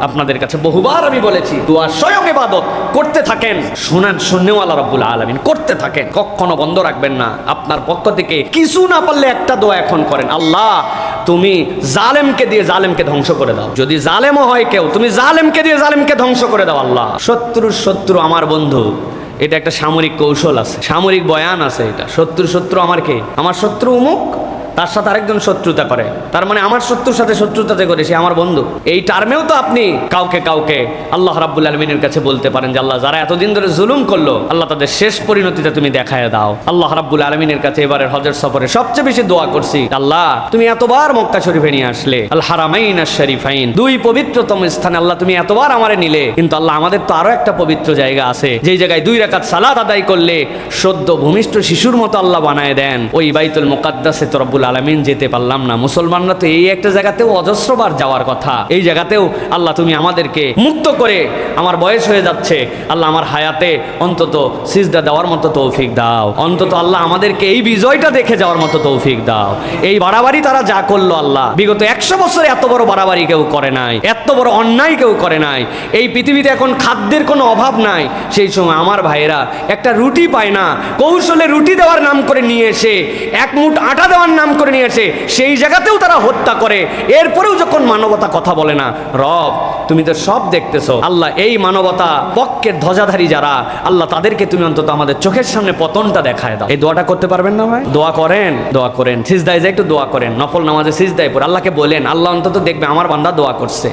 আপনাদের কাছে বহুবার আমি বলেছি, দোয়া স্বয়ং ইবাদত করতে থাকেন। শুনেন শুনেওয়ালা রব্বুল আলমিন করতে থাকেন। কখনো বন্ধ রাখবেন না। আপনার পক্ষ থেকে কিছু না পারলে একটা দোয়া এখন করেন। আল্লাহ, তুমি জালেমকে দিয়ে জালেমকে ধ্বংস করে দাও। যদি জালেমও হয় কেউ, তুমি জালেমকে দিয়ে জালেমকে ধ্বংস করে দাও, আল্লাহ। শত্রুর শত্রু আমার বন্ধু। এটা একটা সামরিক কৌশল আছে, সামরিক বয়ান আছে এটা। শত্রু শত্রু আমার কে? আমার শত্রু উমুক তার সাথে আরেকজন শত্রুতা করে। তার মানে আমার শত্রুর সাথে শত্রুতাতে করে, সে আমার বন্ধু। এই টার্মেও তো আপনি কাউকে কাউকে আল্লাহ রাব্বুল আলমিনের কাছে বলতে পারেন যে, আল্লাহ, যারা এতদিন ধরে জুলুম করল, আল্লাহ তাদের শেষ পরিণতিটা তুমি দেখায় দাও। আল্লাহ রাব্বুল আলমিনের কাছে এবারের হজের সফরে সবচেয়ে বেশি দোয়া করছি, আল্লাহ, তুমি এতবার মক্কা শরীফে নিয়ে আসলে। আল হারামাইন আর শরীফাইন, দুই পবিত্রতম স্থানে আল্লাহ তুমি এতবার আমারে নিলে। কিন্তু আল্লাহ, আমাদের তো আরও একটা পবিত্র জায়গা আছে, যেই জায়গায় দুই রাকাত সালাত আদায় করলে সদ্য ভূমিষ্ঠ শিশুর মতো আল্লাহ বানায় দেন। ওই বাইতুল মোকাদ্দাসে তো রব্বুল আলমিন যেতে পারলাম না। মুসলমানরা তো এই একটা জায়গাতেও অজস্রবার যাওয়ার কথা। এই জায়গাতেও আল্লাহ তুমি আমাদেরকে মুক্ত করে আমার বয়স হয়ে যাচ্ছে। আল্লাহ আমার হায়াতে অন্তত সিজদা দেওয়ার মতো তৌফিক দাও। অন্তত আল্লাহ আমাদেরকে এই বিজয়টা দেখে যাওয়ার মতো তৌফিক দাও। এই বাড়াবাড়ি তারা যা করল আল্লাহ, বিগত একশো বছরে এত বড় বাড়াবাড়ি কেউ করে নাই, এত বড় অন্যায় কেউ করে নাই। এই পৃথিবীতে এখন খাদ্যের কোনো অভাব নাই। সেই সময় আমার ভাইয়েরা একটা রুটি পায় না, কৌশলে রুটি দেওয়ার নাম করে নিয়ে এসে এক মুঠ আটা দেওয়ার নাম করে নিয়েছে, সেই জায়গাতেও তারা হত্যা করে। এরপরেও যখন মানবতা কথা বলে না, রব, তুমি তো সব দেখতেছো। আল্লাহ এই মানবতা পক্ষের ধ্বজাধারী যারা, আল্লাহ তাদেরকে তুমি অন্তত আমাদের চোখের সামনে পতনটা দেখায় দাও। এই দোয়াটা করতে পারবেন না ভাই? দোয়া করেন দোয়া করেন। সিজদায় যে একটু দোয়া করেন। নফল নামাজে সিজদায় পর আল্লাহকে বলেন, আল্লাহ অন্তত দেখবে, আমার বান্দা দোয়া করছে।